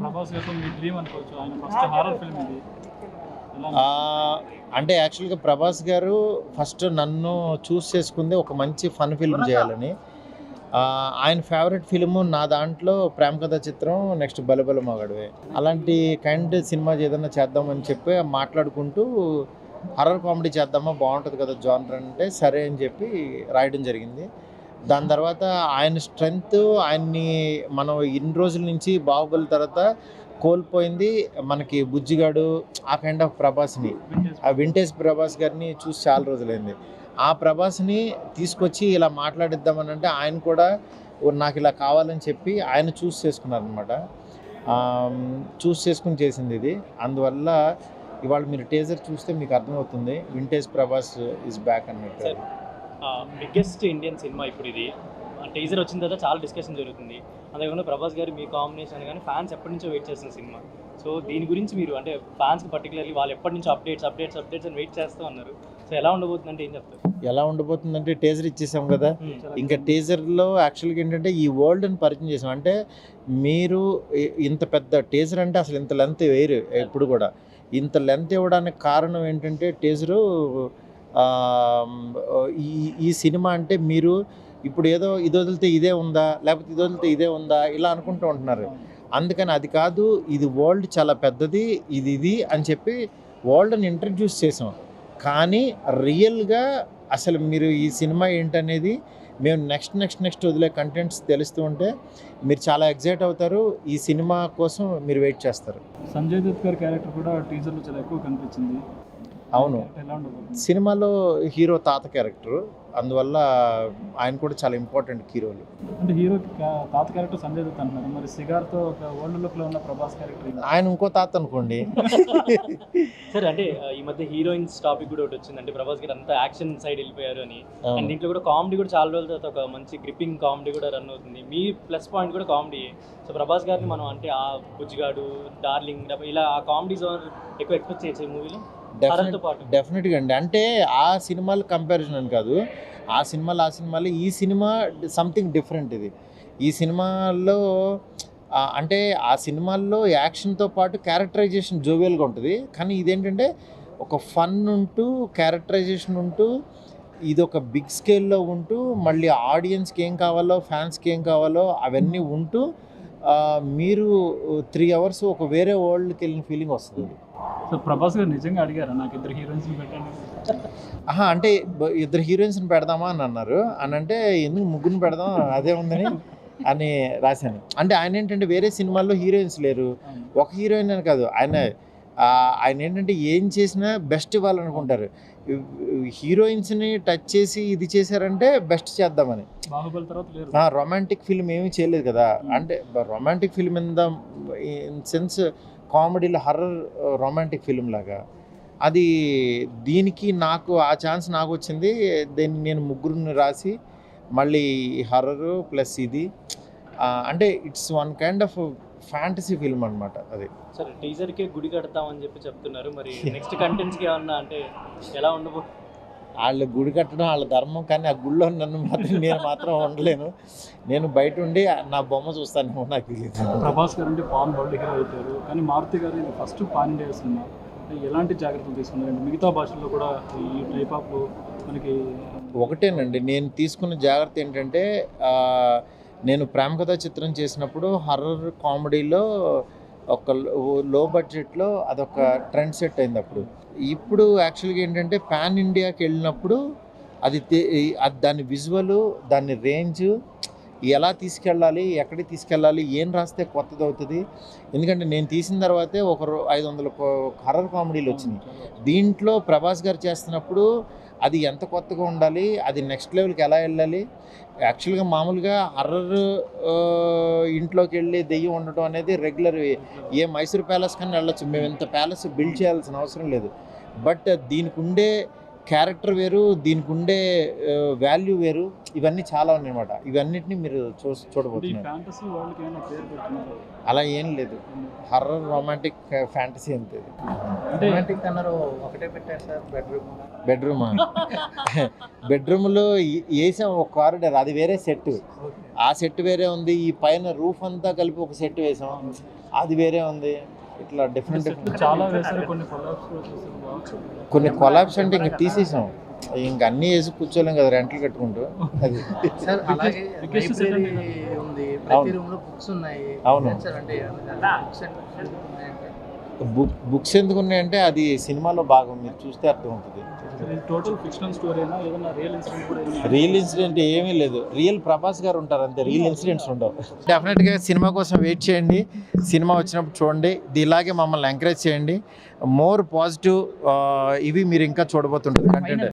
ప్రభాస్ గారితో మీ డ్రీమ్ అనుకోవచ్చు. ఆయన ఫస్ట్ హారర్ ఫిల్మ్ ఇది. ఎలా ఆ, అంటే యాక్చువల్గా ప్రభాస్ గారు ఫస్ట్ నన్ను చూస్ చేసుకుంది ఒక మంచి ఫన్ ఫిల్మ్ చేయాలని. ఆ, ఆయన ఫేవరెట్ ఫిల్ము నా దాంట్లో ప్రేమ కథ చిత్రం నెక్స్ట్ బలబల మగడవే. అలాంటి కైండ్ సినిమా ఏదైనా చేద్దామని చెప్పి మాట్లాడుకుంటూ హర్రర్ కామెడీ చేద్దామా బాగుంటుంది కదా జానర్ అంటే సరే అని చెప్పి రాయడం జరిగింది. దాని తర్వాత ఆయన స్ట్రెంగ్త్ ఆయన్ని మనం ఇన్ని రోజుల నుంచి బాహుబలి తర్వాత కోల్పోయింది మనకి బుజ్జిగాడు ఆ కైండ్ ఆఫ్ ప్రభాస్ని. ఆ వింటేజ్ ప్రభాస్ గారిని చూసి చాలా రోజులైంది. ఆ ప్రభాస్ని తీసుకొచ్చి ఇలా మాట్లాడిద్దామని అంటే ఆయన కూడా "ఓ, నాకు ఇలా కావాలని చెప్పి ఆయన చూస్ చేసుకున్నారనమాట చూస్ చేసుకుని చేసింది ఇది. అందువల్ల ఇవాళ మీరు టేజర్ చూస్తే మీకు అర్థమవుతుంది వింటేజ్ ప్రభాస్ ఇస్ బ్యాక్ అన్నట్టు. బిగ్గెస్ట్ ఇండియన్ సినిమా ఇప్పుడు ఇది. టీజర్ వచ్చిన తర్వాత చాలా డిస్కషన్ జరుగుతుంది. అంతేకాకుండా ప్రభాస్ గారు మీ కాంబినేషన్ కానీ ఫ్యాన్స్ ఎప్పటి నుంచో వెయిట్ చేస్తున్న సినిమా సో దీని గురించి మీరు అంటే ఫ్యాన్స్కి పర్టికులర్లీ వాళ్ళు ఎప్పటి నుంచో అప్డేట్స్ అప్డేట్స్ అప్డేట్స్ అని వెయిట్ చేస్తూ ఉన్నారు. సో ఎలా ఉండబోతుందంటే ఏం చెప్తారు? ఎలా ఉండబోతుందంటే టేజర్ ఇచ్చేసాం కదా. ఇంకా టీజర్లో యాక్చువల్గా ఏంటంటే ఈ వరల్డ్ని పరిచయం చేసాం. అంటే మీరు ఇంత పెద్ద టీజర్ అంటే అసలు ఇంత లెంత్ వేరు ఎప్పుడు కూడా. ఇంత లెంత్ ఇవ్వడానికి కారణం ఏంటంటే టీజరు ఈ ఈ సినిమా అంటే మీరు ఇప్పుడు ఏదో ఇది వదిలితే ఇదే ఉందా? లేకపోతే ఇది వదిలితే ఇదే ఉందా? ఇలా అనుకుంటూ ఉంటున్నారు. అందుకని అది కాదు ఇది వరల్డ్ చాలా పెద్దది ఇది ఇది అని చెప్పి వరల్డ్ని ఇంట్రడ్యూస్ చేసాం. కానీ రియల్గా అసలు మీరు ఈ సినిమా ఏంటనేది మేము నెక్స్ట్ నెక్స్ట్ నెక్స్ట్ వదిలే కంటెంట్స్ తెలుస్తూ ఉంటే మీరు చాలా ఎగ్జైట్ అవుతారు. ఈ సినిమా కోసం మీరు వెయిట్ చేస్తారు. సంజయ్ దత్ గారి క్యారెక్టర్ కూడా టీజర్లో చాలా ఎక్కువ కనిపించింది. అవును. సినిమాలో హీరో తాత క్యారెక్టర్. అందువల్ల ఆయన కూడా చాలా ఇంపార్టెంట్ హీరోలు. అంటే హీరో తాత క్యారెక్టర్ సంజయ్ దత్ అంటున్నారు. మరి సిగార్తో ఒక ఓల్డ్ లుక్లో ఉన్న ప్రభాస్ క్యారెక్టర్ ఆయన ఇంకో తాత అనుకోండి. సార్ అంటే ఈ మధ్య హీరోయిన్స్ టాపిక్ కూడా ఒకటి వచ్చింది. అంటే ప్రభాస్ గారు అంతా యాక్షన్ సైడ్ వెళ్ళిపోయారు అని. అండ్. దీంట్లో కూడా కామెడీ కూడా చాలా రోజుల తర్వాత ఒక మంచి గ్రిప్పింగ్ కామెడీ కూడా రన్ అవుతుంది. మీ ప్లస్ పాయింట్ కూడా కామెడీ. సో ప్రభాస్ గారిని మనం అంటే ఆ బుజ్జిగాడు డార్లింగ్ ఇలా ఆ కామెడీ జోన్ ఎక్కువ ఎక్స్పెక్ట్ చేయొచ్చు మూవీలో? డెఫినెట్గా అండి. అంటే ఆ సినిమాల కంపారిజన్ అని కాదు. ఆ సినిమాలు ఆ సినిమాలు ఈ సినిమా సంథింగ్ డిఫరెంట్ ఇది. ఈ సినిమాల్లో అంటే ఆ సినిమాల్లో యాక్షన్తో పాటు క్యారెక్టరైజేషన్ జోవియల్గా ఉంటుంది. కానీ ఇదేంటంటే ఒక ఫన్ ఉంటూ క్యారెక్టరైజేషన్ ఉంటూ ఇది ఒక బిగ్ స్కేల్లో ఉంటూ మళ్ళీ ఆడియన్స్కి ఏం కావాలో ఫ్యాన్స్కి ఏం కావాలో అవన్నీ ఉంటూ మీరు త్రీ అవర్స్ ఒక వేరే వరల్డ్కి వెళ్ళిన ఫీలింగ్ వస్తుంది. సో ప్రభాస్ గారు నిజంగా అడిగారా? నాకు ఇద్దరు హీరోయిన్స్ పెట్టండి. అంటే ఇద్దరు హీరోయిన్స్ని పెడదామా అని అన్నారు. అని అంటే ఎందుకు ముగ్గురిని పెడదాం? అదే ఉందని అని రాశాను. అంటే ఆయన ఏంటంటే వేరే సినిమాల్లో హీరోయిన్స్ లేరు. ఒక హీరోయిన్ అని కాదు. ఆయన ఆయన ఏంటంటే ఏం చేసినా బెస్ట్ ఇవ్వాలనుకుంటారు హీరోయిన్స్ని టచ్ చేసి ఇది చేశారంటే బెస్ట్ చేద్దామని. రొమాంటిక్ ఫిల్మ్ ఏమీ చేయలేదు కదా. అంటే romantic film in the in sense కామెడీలో horror romantic film లాగా. అది దీనికి నాకు ఆ ఛాన్స్ నాకు వచ్చింది. దీన్ని నేను ముగ్గురిని రాసి మళ్ళీ హర్రర్ ప్లస్ ఇది. అంటే it's one kind of fantasy film అనమాట అది. సరే టీజర్కి గుడి కడతామని చెప్పి చెప్తున్నారు. మరి నెక్స్ట్ కంటెంట్స్కి ఏమన్నా అంటే ఎలా ఉండబో వాళ్ళు గుడి కట్టడం వాళ్ళ ధర్మం కానీ ఆ గుడిలో నన్ను మాత్రం నేను మాత్రం ఉండలేను. నేను బయట ఉండి నా బొమ్మ చూస్తాను నాకు తెలియదు ప్రభాస్ గారు అంటే పాన్ వరల్డ్ హీరో అవుతారు. కానీ మారుతి గారు ఇది ఫస్ట్ పాన్ ఇండియా సినిమా. ఎలాంటి జాగ్రత్తలు తీసుకున్నారంటే మిగతా భాషల్లో కూడా ఈ టైప్ ఆఫ్ మనకి ఒకటేనండి నేను తీసుకున్న జాగ్రత్త ఏంటంటే నేను ప్రేమ కథా చిత్రం చేసినప్పుడు హర్రర్ కామెడీలో ఒక లో బడ్జెట్లో అదొక ట్రెండ్ సెట్ అయింది అప్పుడు. ఇప్పుడు యాక్చువల్గా ఏంటంటే పాన్ ఇండియాకి వెళ్ళినప్పుడు అది అది దాని విజువల్ దాని రేంజ్ ఎలా తీసుకెళ్ళాలి ఎక్కడికి తీసుకెళ్ళాలి ఏం రాస్తే కొత్తది అవుతుంది. ఎందుకంటే నేను తీసిన తర్వాతే ఒక ఐదు వందల హర్రర్ కామెడీలు వచ్చినాయి. దీంట్లో ప్రభాస్ గారు చేస్తున్నప్పుడు అది ఎంత కొత్తగా ఉండాలి? అది నెక్స్ట్ లెవెల్కి ఎలా వెళ్ళాలి? యాక్చువల్గా మామూలుగా హర్రర్ ఇంట్లోకి వెళ్ళి దెయ్యం ఉండటం అనేది రెగ్యులర్ ఏ మైసూర్ ప్యాలెస్ కన్నా వెళ్ళొచ్చు. మేము ఇంత ప్యాలెస్ బిల్డ్ చేయాల్సిన అవసరం లేదు. బట్ దీనికి ఉండే క్యారెక్టర్ వేరు దీనికి ఉండే వాల్యూ వేరు ఇవన్నీ చాలా ఉన్నాయన్నమాట. ఇవన్నిటిని మీరు చూ ఈ చూడబోతున్నారు అలా ఏం లేదు. హర్రర్ రొమాంటిక్ ఫ్యాంటసీ అంతే. రొమాంటిక్ అన్నారు ఒకటే పెట్టారు సార్ బెడ్రూమ్ బెడ్రూమా బెడ్రూమ్లో వేసాం ఒక కారిడార్ అది వేరే సెట్ ఆ సెట్ వేరే ఉంది ఈ పైన రూఫ్ అంతా కలిపి ఒక సెట్ వేసాం. అది వేరే ఉంది. ఇట్లా డిఫరెంట్ చాలా కొన్ని కొలాబ్స్ అంటే ఇంక తీసేసాం. ఇంక అన్నీ వేసి కూర్చోలేం కదా రెంట్లు కట్టుకుంటూ. అది. అవును. ప్రతి రూమ్లో బుక్స్ ఉన్నాయి. అవును. బుక్ బుక్స్ ఎందుకు ఉన్నాయంటే అది సినిమాలో భాగం మీరు చూస్తే అర్థం అవుతుంది టోటల్ ఫిక్షనల్ ఏదైనా రియల్ ఇన్సిడెంట్ కూడా రియల్ ఇన్సిడెంట్ ఏమీ లేదు. రియల్ ప్రభాస్ గారు ఉంటారు అంతే రియల్ ఇన్సిడెంట్స్ ఉండవు. డెఫినెట్గా సినిమా కోసం వెయిట్ చేయండి. సినిమా వచ్చినప్పుడు చూడండి. ఇది ఇలాగే మమ్మల్ని ఎంకరేజ్ చేయండి. మోర్ పాజిటివ్ ఇవి మీరు ఇంకా చూడబోతుంటుంది కంటెంట్